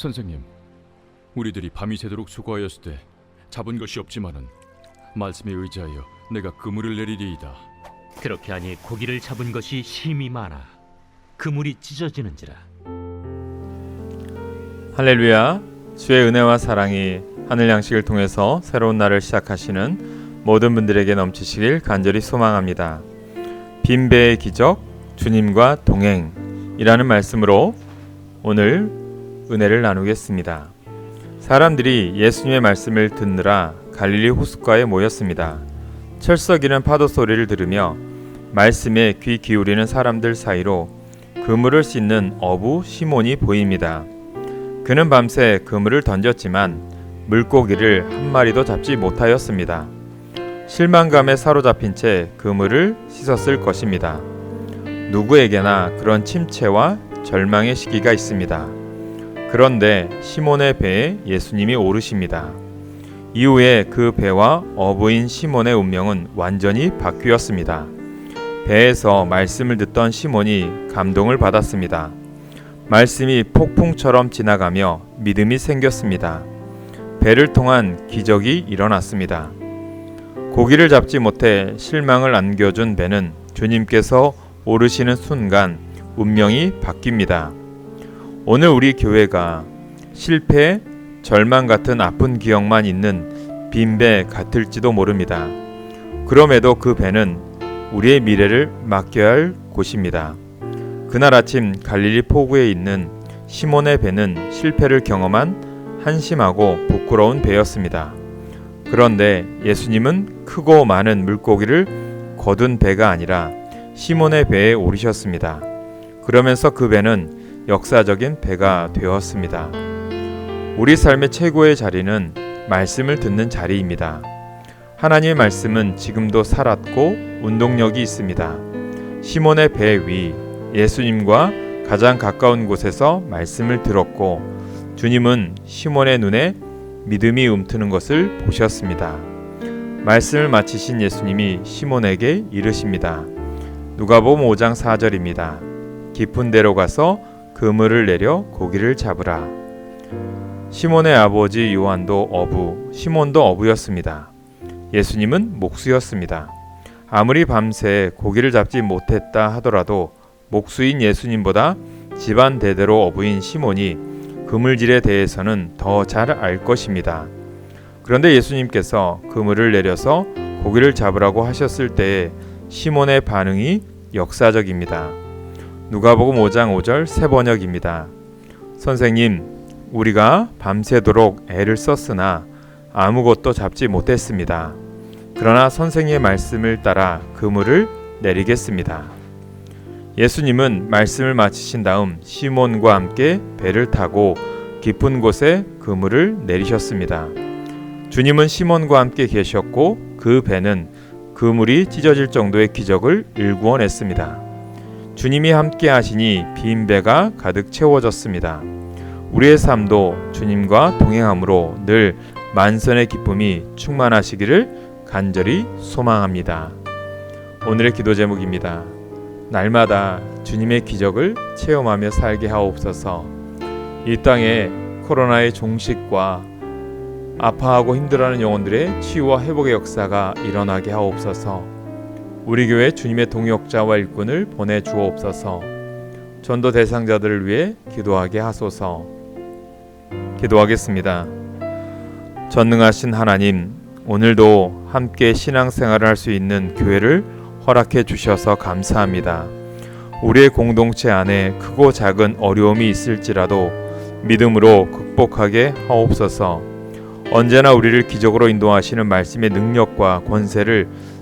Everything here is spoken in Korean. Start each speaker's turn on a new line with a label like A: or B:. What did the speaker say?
A: 선생님, 우리들이 밤이 새도록 수고하였을 때 잡은 것이 없지만은 말씀에 의지하여 내가 그물을 내리리이다.
B: 그렇게 하니 고기를 잡은 것이 힘이 많아 그물이 찢어지는지라
C: 할렐루야. 주의 은혜와 사랑이 하늘 양식을 통해서 새로운 날을 시작하시는 모든 분들에게 넘치시길 간절히 소망합니다. 빈배의 기적 주님과 동행이라는 말씀으로 오늘 은혜를 나누겠습니다. 사람들이 예수님의 말씀을 듣느라 갈릴리 호숫가에 모였습니다. 철썩이는 파도 소리를 들으며 말씀에 귀 기울이는 사람들 사이로 그물을 씻는 어부 시몬이 보입니다. 그는 밤새 그물을 던졌지만 물고기를 한 마리도 잡지 못하였습니다. 실망감에 사로잡힌 채 그물을 씻었을 것입니다. 누구에게나 그런 침체와 절망의 시기가 있습니다. 그런데 시몬의 배에 예수님이 오르십니다. 이후에 그 배와 어부인 시몬의 운명은 완전히 바뀌었습니다. 배에서 말씀을 듣던 시몬이 감동을 받았습니다. 말씀이 폭풍처럼 지나가며 믿음이 생겼습니다. 배를 통한 기적이 일어났습니다. 고기를 잡지 못해 실망을 안겨준 배는 주님께서 오르시는 순간 운명이 바뀝니다. 오늘 우리 교회가 실패, 절망 같은 아픈 기억만 있는 빈 배 같을지도 모릅니다. 그럼에도 그 배는 우리의 미래를 맡겨야 할 곳입니다. 그날 아침 갈릴리 포구에 있는 시몬의 배는 실패를 경험한 한심하고 부끄러운 배였습니다. 그런데 예수님은 크고 많은 물고기를 거둔 배가 아니라 시몬의 배에 오르셨습니다. 그러면서 그 배는 역사적인 배가 되었습니다. 우리 삶의 최고의 자리는 말씀을 듣는 자리입니다. 하나님의 말씀은 지금도 살았고 운동력이 있습니다. 시몬의 배 위 예수님과 가장 가까운 곳에서 말씀을 들었고 주님은 시몬의 눈에 믿음이 움트는 것을 보셨습니다. 말씀을 마치신 예수님이 시몬에게 이르십니다. 누가복음 5장 4절입니다. 깊은 데로 가서 그물을 내려 고기를 잡으라. 시몬의 아버지 요한도 어부, 시몬도 어부였습니다. 예수님은 목수였습니다. 아무리 밤새 고기를 잡지 못했다 하더라도 목수인 예수님보다 집안 대대로 어부인 시몬이 그물질에 대해서는 더 잘 알 것입니다. 그런데 예수님께서 그물을 내려서 고기를 잡으라고 하셨을 때에 시몬의 반응이 역사적입니다. 누가복음 5장 5절 세 번역입니다. 선생님, 우리가 밤새도록 애를 썼으나 아무것도 잡지 못했습니다. 그러나 선생의 말씀을 따라 그물을 내리겠습니다. 예수님은 말씀을 마치신 다음 시몬과 함께 배를 타고 깊은 곳에 그물을 내리셨습니다. 주님은 시몬과 함께 계셨고 그 배는 그물이 찢어질 정도의 기적을 일구어냈습니다. 주님이 함께 하시니 빈 배가 가득 채워졌습니다. 우리의 삶도 주님과 동행함으로 늘 만선의 기쁨이 충만하시기를 간절히 소망합니다. 오늘의 기도 제목입니다. 날마다 주님의 기적을 체험하며 살게 하옵소서. 이 땅에 코로나의 종식과 아파하고 힘들어하는 영혼들의 치유와 회복의 역사가 일어나게 하옵소서. 우리 교회 주님의 동역자와 일꾼을 보내 주옵소서. 전도 대상자들을 위해 기도하게 하소서. 기도하겠습니다. 전능하신 하나님, 오늘도 함께 신앙생활을 할 수 있는 교회를 허락해 주셔서 감사합니다. 우리의 공동체 안에 크고 작은 어려움이 있을지라도 믿음으로 극복하게 하옵소서. 언제나 우리를 기적으로 인도하시는 말씀의 능력과 권세를